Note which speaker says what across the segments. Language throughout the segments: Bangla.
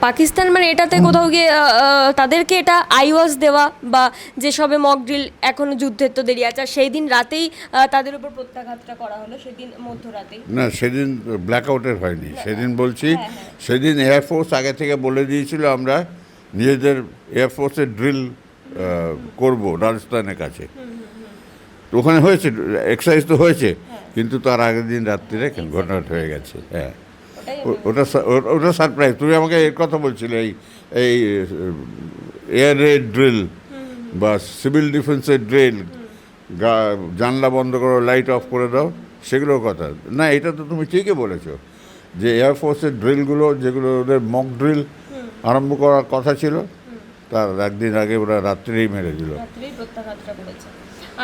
Speaker 1: পাকিস্তান মানে এটাতে কোথাও গিয়ে তাদেরকে এটা আইওয়াজ দেওয়া বা যেসবে মক ড্রিল এখনও যুদ্ধের তো দেরি আছে সেই দিন রাতেই তাদের উপর প্রত্যাঘাতটা করা হলো সেদিন মধ্যরাতেই।
Speaker 2: না সেদিন ব্ল্যাক আউটের হয়নি সেদিন বলছি সেদিন এয়ারফোর্স আগে থেকে বলে দিয়েছিল আমরা নিজেদের এয়ারফোর্সের ড্রিল করব রাজস্থানের কাছে। ওখানে হয়েছে এক্সারসাইজ তো হয়েছে কিন্তু তার আগের দিন রাত্রিরে ঘটনাটা হয়ে গেছে হ্যাঁ। ওটা ওটা সারপ্রাইজ তুমি আমাকে এর কথা বলছিলে এই এই এয়ার রেড ড্রিল বা সিভিল ডিফেন্সের ড্রিল জানলা বন্ধ করো লাইট অফ করে দাও সেগুলোর কথা। না এটা তো তুমি ঠিকই বলেছ যে এয়ারফোর্সের ড্রিলগুলো যেগুলো ওদের মক ড্রিল আরম্ভ করার কথা ছিল তার একদিন আগে ওরা রাত্রেই মেরে দিল।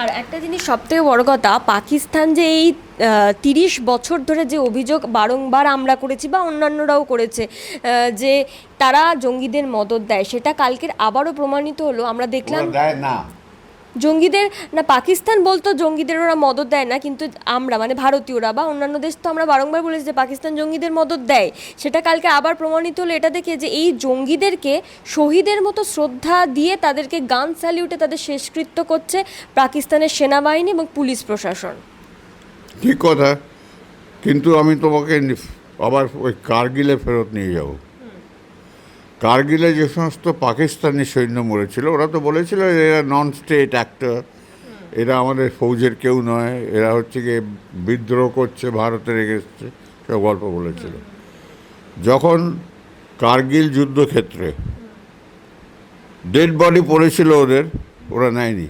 Speaker 1: আর একটা জিনিস সবথেকে বড় কথা, পাকিস্তান যে এই তিরিশ বছর ধরে যে অভিযোগ বারংবার আমরা করেছি বা অন্যান্যরাও করেছে যে তারা জঙ্গিদের মদত দেয়, সেটা কালকের আবারও প্রমাণিত হলো। আমরা দেখলাম
Speaker 2: না।
Speaker 1: জঙ্গিদের, না পাকিস্তান বলতো জঙ্গিদের ওরা মদত দেয় না, কিন্তু আমরা মানে ভারতীয়রা বা অন্যান্য দেশ তো আমরা বারংবার বলেছি যে পাকিস্তান জঙ্গিদের মদত দেয়। সেটা কালকে আবার প্রমাণিত হলো, এটা দেখে যে এই জঙ্গিদেরকে শহীদের মতো শ্রদ্ধা দিয়ে তাদেরকে গান স্যালিউটে তাদের শেষকৃত্য করছে পাকিস্তানের সেনাবাহিনী এবং পুলিশ প্রশাসন।
Speaker 2: ঠিক কথা, কিন্তু আমি তোমাকে আবার ওই কার্গিলে ফেরত নিয়ে যাব। কার্গিলে যে সমস্ত পাকিস্তানি সৈন্য মরেছিল, ওরা তো বলেছিল এরা নন স্টেট অ্যাক্টর এরা আমাদের ফৌজের কেউ নয়, এরা হচ্ছে গিয়ে বিদ্রোহ করছে, ভারতের এগেস্টে সব গল্প বলেছিল। যখন কার্গিল যুদ্ধক্ষেত্রে ডেড বডি পড়েছিল ওদের, ওরা নেয়নি।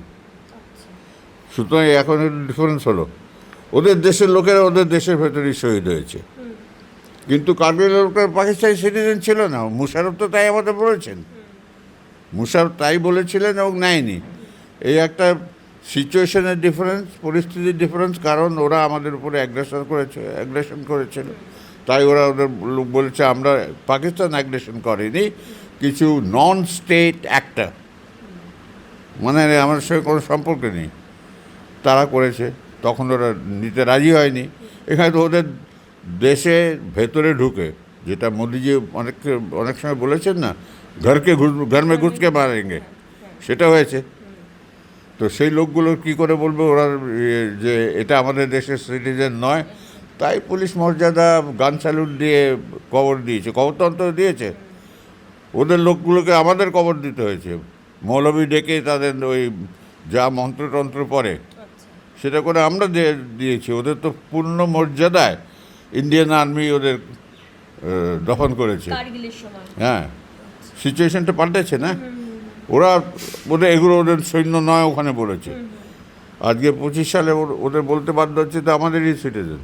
Speaker 2: সুতরাং এখন ডিফারেন্স হলো। ওদের দেশের লোকেরা ওদের দেশের ভেতরেই শহীদ হয়েছে। কিন্তু কার্গিলের লোকের পাকিস্তানি সিটিজেন ছিল না? মুশারফ তো তাই আমাদের বলেছেন। মুশারফ তাই বলেছিলেন এবং নেয়নি। এই একটা সিচুয়েশনের ডিফারেন্স পরিস্থিতির ডিফারেন্স কারণ ওরা আমাদের উপরে অ্যাগ্রেশন করেছে অ্যাগ্রেশন করেছিল। তাই ওরা ওদের বলেছে, আমরা পাকিস্তান অ্যাগ্রেশন করেনি। কিছু নন স্টেট অ্যাক্টার মানে আমার সঙ্গে কোনো সম্পর্ক নেই। তারা করেছে। তখন ওরা নিতে রাজি হয়নি। এখানে তো ওদের দেশে ভেতরে ঢুকে যেটা মোদিজি অনেক অনেক সময় বলেছেন না ঘরকে ঘুষ ঘর মে ঘুষকে মারেঙ্গে সেটা হয়েছে। তো সেই লোকগুলো কি করে বলবে ওরা যে এটা আমাদের দেশের সিটিজেন নয় তাই পুলিশ মর্যাদা গান স্যালুট দিয়ে কবর দিয়েছে কবর তো অন্তত দিয়েছে। ওদের লোকগুলোকে আমাদের কবর দিতে হয়েছে। মৌলবী ডেকে তাদের ওই যা মন্ত্রতন্ত্র পড়ে সেটা করে আমরা দিয়ে- দিয়েছি। ওদের তো পূর্ণ মর্যাদায় ইন্ডিয়ান আর্মি ওদের দফন করেছে। হ্যাঁ। সিচুয়েশনটা পাল্টেছে না? ওরা ওদের এগুলো ওদের সৈন্য নয় ওখানে বলেছে। আজকে পঁচিশ সালে ওদের বলতে বাধ্য হচ্ছে তো আমাদেরই সিটিজেন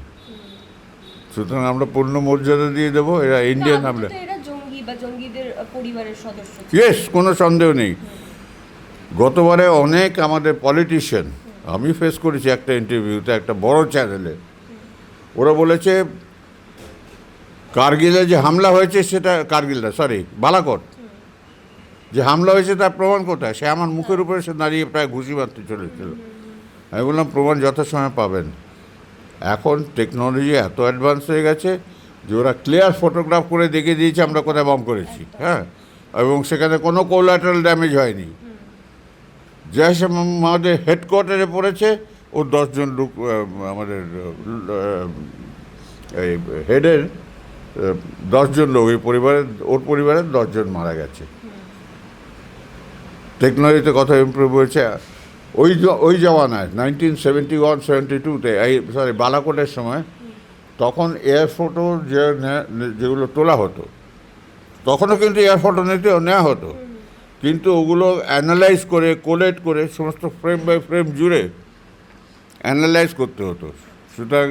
Speaker 2: সুতরাং আমরা পূর্ণ মর্যাদা দিয়ে দেবো এরা ইন্ডিয়ান হামলে ইয়েস কোনো সন্দেহ নেই। গতবারে অনেক আমাদের পলিটিশিয়ান আমি ফেস করেছি একটা ইন্টারভিউতে একটা বড় চ্যানেলে ওরা বলেছে কার্গিলে যে হামলা হয়েছে সেটা কার্গিল না সরি বালাকোট। যে হামলা হয়েছে তার প্রমাণ কোথায়? সে আমার মুখের উপরে সে দাঁড়িয়ে প্রায় ঘুষি মারতে চলেছিল। আমি বললাম প্রমাণ যথাসময়ে পাবেন। এখন টেকনোলজি এত অ্যাডভান্স হয়ে গেছে যে ওরা ক্লিয়ার ফটোগ্রাফ করে দেখিয়ে দিয়েছে আমরা কোথায় বম করেছি হ্যাঁ? এবং সেখানে কোনো কোলাটারাল ড্যামেজ হয়নি। জয়সে আমাদের হেডকোয়ার্টারে পড়েছে ওর দশজন লোক আমাদের এই হেডের দশজন লোক, এই পরিবারের, ওর পরিবারের দশজন মারা গেছে। টেকনোলজিতে কথা ইম্প্রুভ হয়েছে। ওই ওই জমানায় নাইনটিন সেভেন্টি ওয়ান সেভেন্টি টুতে এই সরি বালাকোটের সময়, তখন এয়ার ফটো যে যেগুলো তোলা হতো, তখনও কিন্তু এয়ার ফটো নিতে নেওয়া হতো। কিন্তু ওগুলো অ্যানালাইজ করে কোলেট করে, সমস্ত ফ্রেম বাই ফ্রেম জুড়ে অ্যানালাইজ করতে হতো। সুতরাং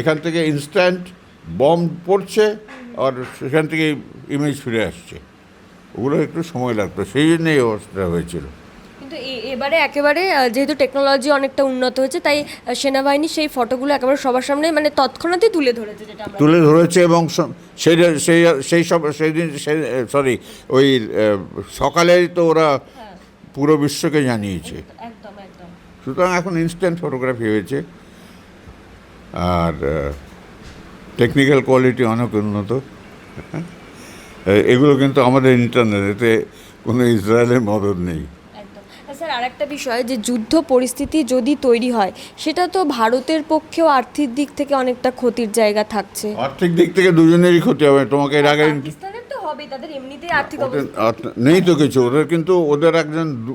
Speaker 2: এখান থেকে ইনস্ট্যান্ট বম পড়ছে আর সেখান থেকে ইমেজ ফিরে আসছে। ওগুলো একটু সময় লাগতো সেই জন্যই এই অবস্থা হয়েছিল।
Speaker 1: কিন্তু এবারে একেবারে যেহেতু টেকনোলজি অনেকটা উন্নত হয়েছে তাই সেনাবাহিনী সেই ফটোগুলো একেবারে সবার সামনে মানে তৎক্ষণাৎই তুলে ধরেছে যেটা
Speaker 2: তুলে ধরেছে এবং সেই সেই সেই সব সেই দিন সরি ওই সকালেই তো ওরা পুরো বিশ্বকে জানিয়েছে। সুতরাং এখন ইনস্ট্যান্ট ফটোগ্রাফি হয়েছে। আর টেকনিক্যাল কোয়ালিটি অনেক উন্নত। এ- এগুলো কিন্তু আমাদের ইন্টারনেট কোনো ইসরায়েলের মদত নেই।
Speaker 1: স্যার আরেকটা বিষয় যে যুদ্ধ পরিস্থিতি যদি তৈরি হয় সেটা তো ভারতের পক্ষেও আর্থিক দিক থেকে অনেকটা ক্ষতির জায়গা থাকছে।
Speaker 2: আর্থিক দিক থেকে দুজনেরই ক্ষতি হবে তোমাকে এর আগে
Speaker 1: তাদের এমনিতেই আর্থিক
Speaker 2: নেই তো কিছু ওদের কিন্তু ওদের একজন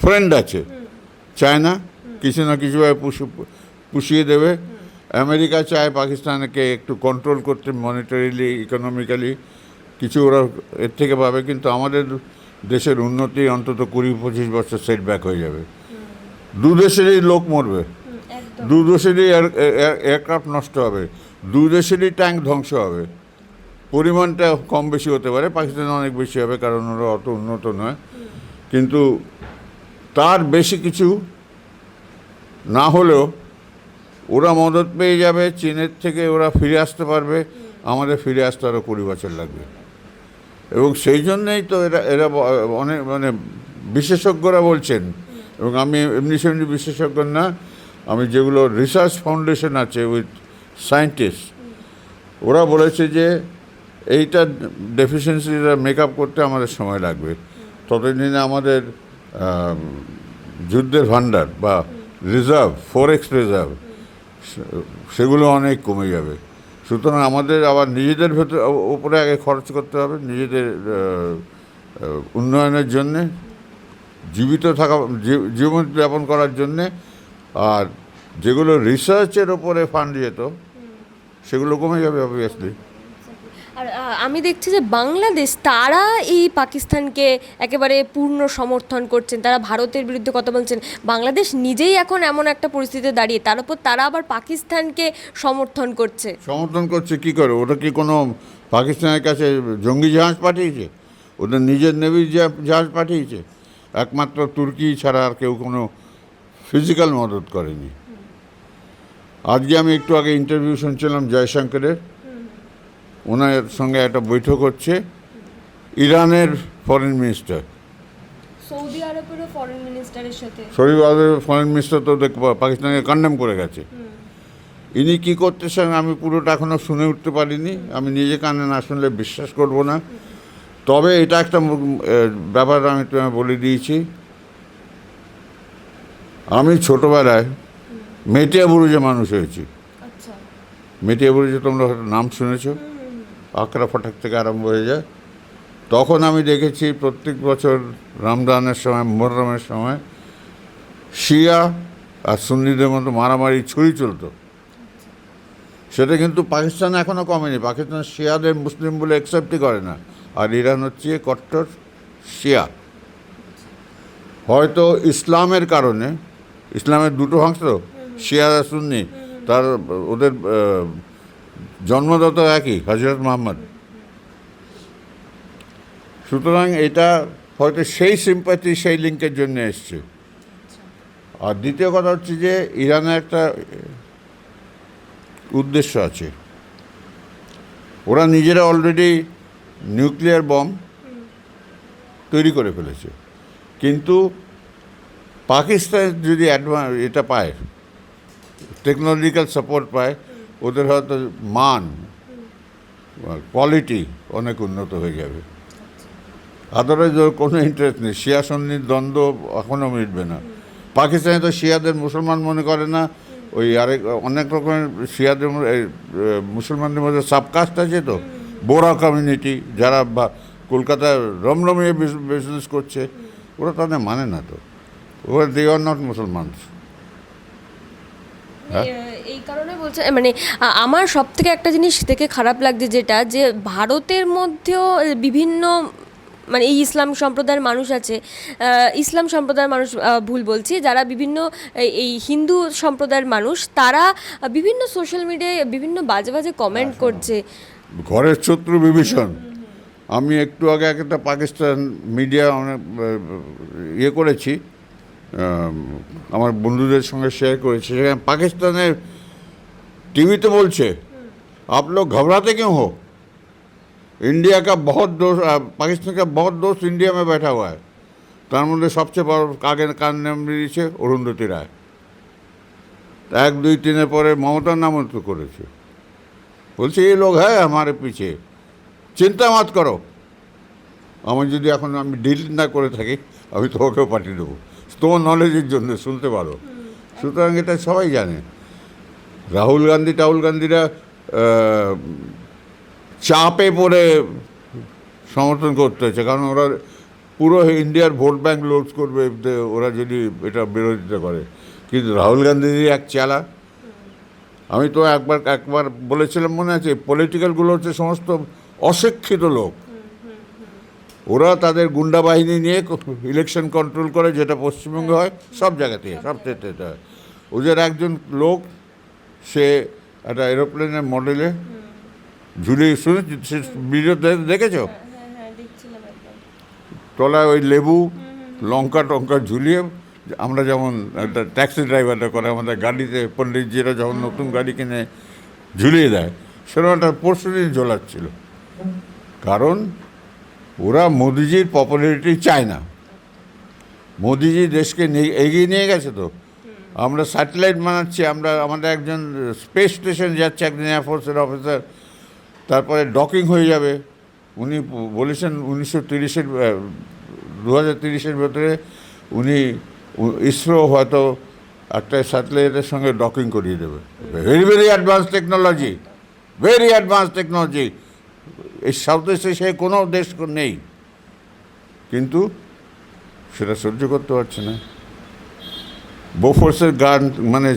Speaker 2: ফ্রেন্ড আছে। চায় না কিছু না কিছুভাবে পুষি- পুষিয়ে দেবে। আমেরিকা চায় পাকিস্তানকে একটু কন্ট্রোল করতে মনিটারিলি ইকোনমিক্যালি কিছু ওরা এর থেকে পাবে কিন্তু আমাদের দেশের উন্নতি অন্তত কুড়ি পঁচিশ বছর সেটব্যাক হয়ে যাবে। দু দেশেরই লোক মরবে। দু দেশেরই এয়ারক্রাফট নষ্ট হবে। দু দেশেরই ট্যাঙ্ক ধ্বংস হবে। পরিমাণটা কম বেশি হতে পারে পাকিস্তান অনেক বেশি হবে কারণ ওরা অত উন্নত নয়। কিন্তু তার বেশি কিছু না হলেও ওরা মদত পেয়ে যাবে চীনের থেকে ওরা ফিরে আসতে পারবে আমাদের ফিরে আসতে আরও কুড়ি বছর লাগবে। এবং সেই জন্যেই তো এরা এরা অনেক মানে বিশেষজ্ঞরা বলছেন এবং আমি এমনি সেমনি বিশেষজ্ঞ না আমি যেগুলো রিসার্চ ফাউন্ডেশন আছে উইথ সায়েন্টিস্ট ওরা বলেছে যে এইটা ডেফিসিয়েন্সিটা মেক আপ করতে আমাদের সময় লাগবে। ততদিনে আমাদের আম, যুদ্ধের ভাণ্ডার বা রিজার্ভ, ফরেক্স রিজার্ভ সেগুলো অনেক কমে যাবে। সুতরাং আমাদের আবার নিজেদের ভেতর উপরে আগে খরচ করতে হবে নিজেদের উন্নয়নের জন্যে, জীবিত থাকা জীবন যাপন করার জন্যে, আর যেগুলো রিসার্চের ওপরে ফান্ড যেত, সেগুলো কমে যাবে অবভিয়াসলি
Speaker 1: আর আমি দেখছি যে বাংলাদেশ, তারা এই পাকিস্তানকে একেবারে পূর্ণ সমর্থন করছেন, তারা ভারতের বিরুদ্ধে কথা বলছেন। বাংলাদেশ নিজেই এখন এমন একটা পরিস্থিতিতে দাঁড়িয়ে, তার উপর তারা আবার পাকিস্তানকে সমর্থন করছে।
Speaker 2: সমর্থন করছে কি করে? ওটা কি কোনো পাকিস্তানের কাছে জঙ্গি জাহাজ পাঠিয়েছে? ওটা নিজের নেভি জাহাজ পাঠিয়েছে? একমাত্র তুর্কি ছাড়া আর কেউ কোনো ফিজিক্যাল মদত করেনি। আজকে আমি একটু আগে ইন্টারভিউ শুনছিলাম জয়শঙ্করের। ওনার সঙ্গে একটা বৈঠক হচ্ছে ইরানের ফরেন মিনিস্টার
Speaker 1: সৌদি আরবেরও ফরেন মিনিস্টারের সাথে।
Speaker 2: শরীফ আজমের ফরেন মিনিস্টার তো পাকিস্তানকে কন্ডেম করে গেছে। ইনি কি করতেছেন আমি পুরোটা এখনও শুনে উঠতে পারিনি। আমি নিজে কানে না শুনলে বিশ্বাস করব না। তবে এটা একটা ব্যাপার আমি তোমায় বলে দিয়েছি। আমি ছোটোবেলায় মেটিয়া বুরুজে মানুষ হয়েছি।
Speaker 1: আচ্ছা।
Speaker 2: মেটিয়া বুরুজে তোমরা নাম শুনেছো। আকরা ফটাক থেকে আরম্ভ হয়ে যায়। তখন আমি দেখেছি প্রত্যেক বছর রমজানের সময়, মোহরমের সময় শিয়া আর সুন্নিদের মতো মারামারি ছুরি চলতো। সেটা কিন্তু পাকিস্তান এখনও কমেনি। পাকিস্তান শিয়াদের মুসলিম বলে অ্যাকসেপ্টই করে না। আর ইরান হচ্ছে কট্টর শিয়া। হয়তো ইসলামের কারণে, ইসলামের দুটো অংশ শিয়া সুন্নি, তার ওদের জন্মদাতা একই হজরত মোহাম্মদ। সুতরাং এটা হয়তো সেই সিম্পাথি সেই লিঙ্কের জন্য এসছে। আর দ্বিতীয় কথা হচ্ছে যে, ইরানের একটা উদ্দেশ্য আছে। ওরা নিজেরা অলরেডি নিউক্লিয়ার বম তৈরি করে ফেলেছে। কিন্তু পাকিস্তান যদি অ্যাডভান্স এটা পায় টেকনোলজিক্যাল সাপোর্ট পায় ওদের হয়তো মান কোয়ালিটি অনেক উন্নত হয়ে যাবে। আদারওয়াইজ ওর কোনো ইন্টারেস্ট নেই। শিয়া সন্নির দ্বন্দ্ব এখনও মিটবে না। পাকিস্তানে তো শিয়াদের মুসলমান মনে করে না। ওই আরেক অনেক রকমের শিয়াদের মুসলমানদের মধ্যে সাবকাস্ট আছে তো। বোরা কমিউনিটি যারা বা কলকাতায় রমরমিয়ে বিজনেস করছে ওরা তাদের মানে না তো। ওরা দে আর নট মুসলমান হ্যাঁ?
Speaker 1: কারণে বলছে মানে আমার সব থেকে একটা জিনিস থেকে খারাপ লাগছে যেটা যে ভারতের মধ্যেও বিভিন্ন মানে এই ইসলাম সম্প্রদায়ের মানুষ আছে ইসলাম সম্প্রদায়ের মানুষ ভুল বলছি যারা বিভিন্ন এই- এই হিন্দু সম্প্রদায়ের মানুষ তারা বিভিন্ন সোশ্যাল মিডিয়ায় বিভিন্ন বাজে বাজে কমেন্ট করছে।
Speaker 2: ঘরের শত্রু বিভীষণ। আমি একটু আগে একটা পাকিস্তান মিডিয়া অনেক ইয়ে করেছি আমার বন্ধুদের সঙ্গে শেয়ার করেছি সেখানে পাকিস্তানের টিভিতে বলছে आप लोग घबराते क्यों हो इंडिया का बहुत दोस्त आ, पाकिस्तान का बहुत दोस्त इंडिया में बैठा हुआ है তার মধ্যে সবচেয়ে বড় কাকে কার নাম দিয়েছে অরুন্ধতী রায় এক দুই তিনের পরে মমতার নামও তো করেছে বলছে এই লোক হ্যাঁ আমার পিছে চিন্তা মাত করো আমি যদি এখন আমি ডিলিট না করে থাকি আমি তোমাকেও পাঠিয়ে দেবো তোমার নলেজের জন্য শুনতে পারো সুতরাং এটা সবাই জানে রাহুল গান্ধী, টাহুল গান্ধীরা চাপে পড়ে সমর্থন করতে হচ্ছে। কারণ ওরা পুরো ইন্ডিয়ার ভোট ব্যাঙ্ক লোড করবে ওরা যদি এটা বিরোধিতা করে। কিন্তু রাহুল গান্ধীজি এক চালা। আমি তো একবার একবার বলেছিলাম মনে আছে পলিটিক্যালগুলো হচ্ছে সমস্ত অশিক্ষিত লোক। ওরা তাদের গুন্ডা বাহিনী নিয়ে ইলেকশন কন্ট্রোল করে, যেটা পশ্চিমবঙ্গে হয়, সব জায়গাতে সব স্টেটে হয়। ওদের একজন লোক সে একটা এরোপ্লেনের মডেলে ঝুলিয়ে শুনে সে ভিডিও দেখেছ?
Speaker 1: হ্যাঁ হ্যাঁ একদম।
Speaker 2: তলায় ওই লেবু লঙ্কা টঙ্কা ঝুলিয়ে আমরা যেমন একটা ট্যাক্সি ড্রাইভারটা করে আমাদের গাড়িতে পণ্ডিতজিরা যখন নতুন গাড়ি কিনে ঝুলিয়ে দেয় সেরকম একটা পরশু দিন ঝোলাচ্ছিল। কারণ ওরা মোদিজির পপুলারিটি চায় না। মোদিজি দেশকে নিয়ে- এগিয়ে নিয়ে গেছে তো। আমরা স্যাটেলাইট বানাচ্ছি, আমরা, আমাদের একজন স্পেস স্টেশন যাচ্ছে, একজন এয়ারফোর্সের অফিসার তারপরে ডকিং হয়ে যাবে। উনি বলেছেন উনিশশো তিরিশের দু হাজার তিরিশের ভেতরে উনি ইসরো হয়তো একটা স্যাটেলাইটের সঙ্গে ডকিং করিয়ে দেবে। Very very advance technology very advance technology এই সাউথ এশিয়ায় কোনো দেশ নেই। কিন্তু সেটা সহ্য করতে পারছে না। বোফোর্সের গান মানে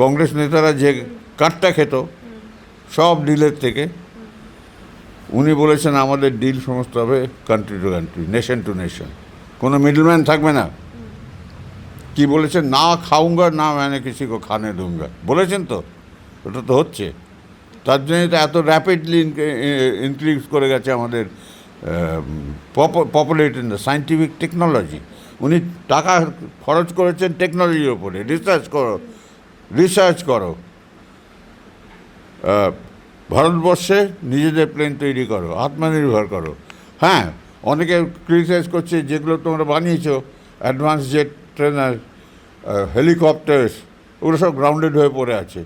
Speaker 2: কংগ্রেস নেতারা যে কাঠটা খেত, সব ডিলের থেকে, উনি বলেছেন, আমাদের ডিল সমস্ত হবে country to country nation to nation কোনো মিডলম্যান থাকবে না। কি বলেছেন? না খাউঙ্গা না মানে কিছু খানে দুঙ্গা। বলেছেন তো ওটা তো হচ্ছে। তার জন্যই তো এত র্যাপিডলি ইনক্রিজ করে গেছে আমাদের populate in the scientific technology উনি টাকা খরচ করেছেন টেকনোলজির ওপরে রিসার্চ করো রিসার্চ করো। ভারতবর্ষে নিজেদের প্লেন তৈরি করো আত্মনির্ভর করো। হ্যাঁ অনেকে ক্রিটিসাইজ করছে যেগুলো তোমরা বানিয়েছো অ্যাডভান্স জেট ট্রেনার হেলিকপ্টার্স ওগুলো সব গ্রাউন্ডেড হয়ে পড়ে আছে।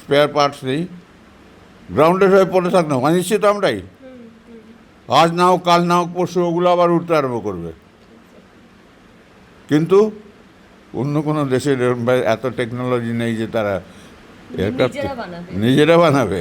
Speaker 2: স্পেয়ার পার্টস নেই। গ্রাউন্ডেড হয়ে পড়ে থাক না বানিয়েছি তো আমরাই। আজ না হোক কাল না হোক পরশু ওগুলো আবার উঠতে আরম্ভ করবে। কিন্তু অন্য কোনো দেশের এত টেকনোলজি নেই যে তারা এয়ারক্রাফট
Speaker 1: নিজেরা বানাবে।
Speaker 2: নিজেরা বানাবে